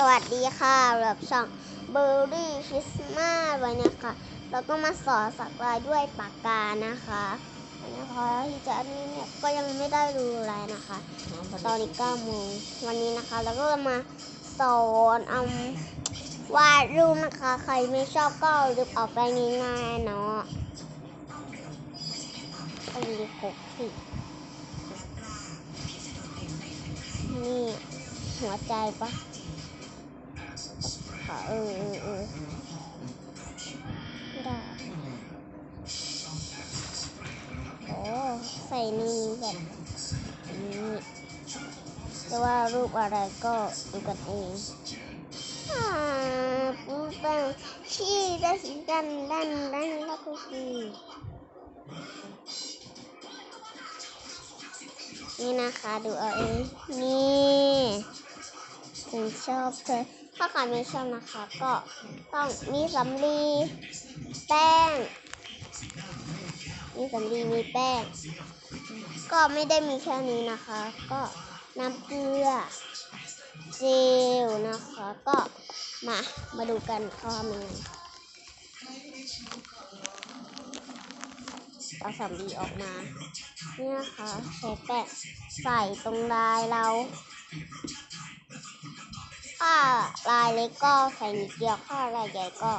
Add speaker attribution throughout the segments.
Speaker 1: สวัสดีค่ะแบบช่องเบอร์รี่คริสต์มาสไว้นะคะแล้วก็มาสอนสักลายด้วยปากกานะคะอันนี้พอที่จะอันนี้เนี่ยก็ยังไม่ได้ดูอะไรนะคะ ตอนนี้9โมงวันนี้นะคะ แล้วก็มาสอนเอาวาดรูปนะคะ ใครไม่ชอบก็ลืมออกไปง่ายๆเนาะต้องมีหกสินี่หัวใจปะ ค่ะ เออเออเออได้โอ้ใส่นี่แบบนี้แต่ว่ารูปอะไรก็ดูกันเองอ่าปูแป้งชี้ได้สีดันดันดันแล้วก็คือนี่นะคะดูเอาเองนี่ถึงชอบเลย ถ้าใครไม่ชอบนะคะ ก็ต้องมีสำลีแป้ง มีสำลีมีแป้ง ก็ไม่ได้มีแค่นี้นะคะ ก็น้ำเกลือเจลนะคะ ก็มามาดูกันเขาทำยังไงเอาสำลีออกมา เนี่นะคะใช้แปะใส่ตรงลายเราาลายเล็กก็ใส่นิดเดียวถ้าลายใหญ่ก็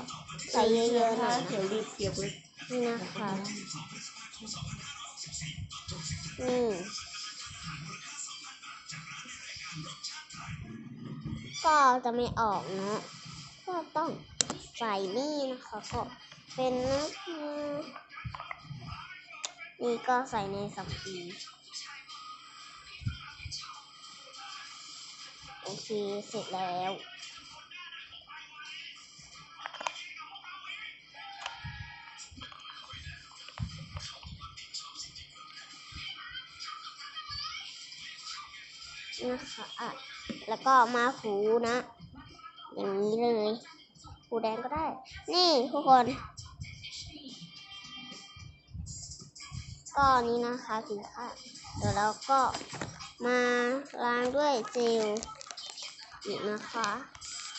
Speaker 1: ใส่เยอะๆหน่อยนะ
Speaker 2: เดี๋ยวรีบเก็บไว้
Speaker 1: นี่นะคะนี่ก็จะไม่ออกนะก็ต้องใส่นี่นะคะก็เป็นน้ำเกลือนี่ก็ใส่ในสัมปี อเค เสร็จแล้วนะคะอะแล้วก็มาถูนะ อย่างนี้เลยถูแดงก็ได้ นี่ทุกคน ก็นี้นะคะสีค่ะ เดี๋ยวเราก็มาล้างด้วยเจล อีกนะคะ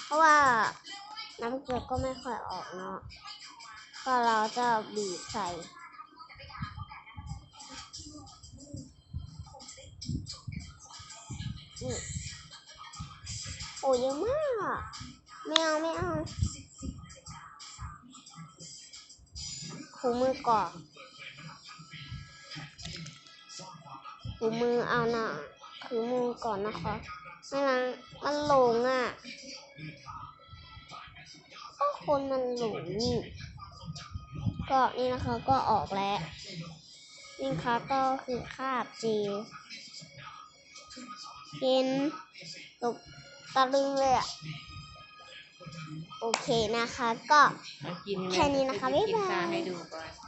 Speaker 1: เพราะว่าน้ำเกลือก็ไม่ค่อยออกเนาะ ก็เราจะบีบใส่โอ้เยอะมาก ไม่เอาไม่เอาถูมือก่อนถูมือเอานะถูมือก่อนนะคะ ไม่งั้นมันหลงอะก็คนมันหลงนี่ก็นี่นะคะก็ออกแล้ว นี่นะคะก็คือคราบเจลเห็นตกตะลึงเลยอะโอเคนะคะ ก็
Speaker 2: มากิน
Speaker 1: แค่นี้นะคะ บ๊ายบาย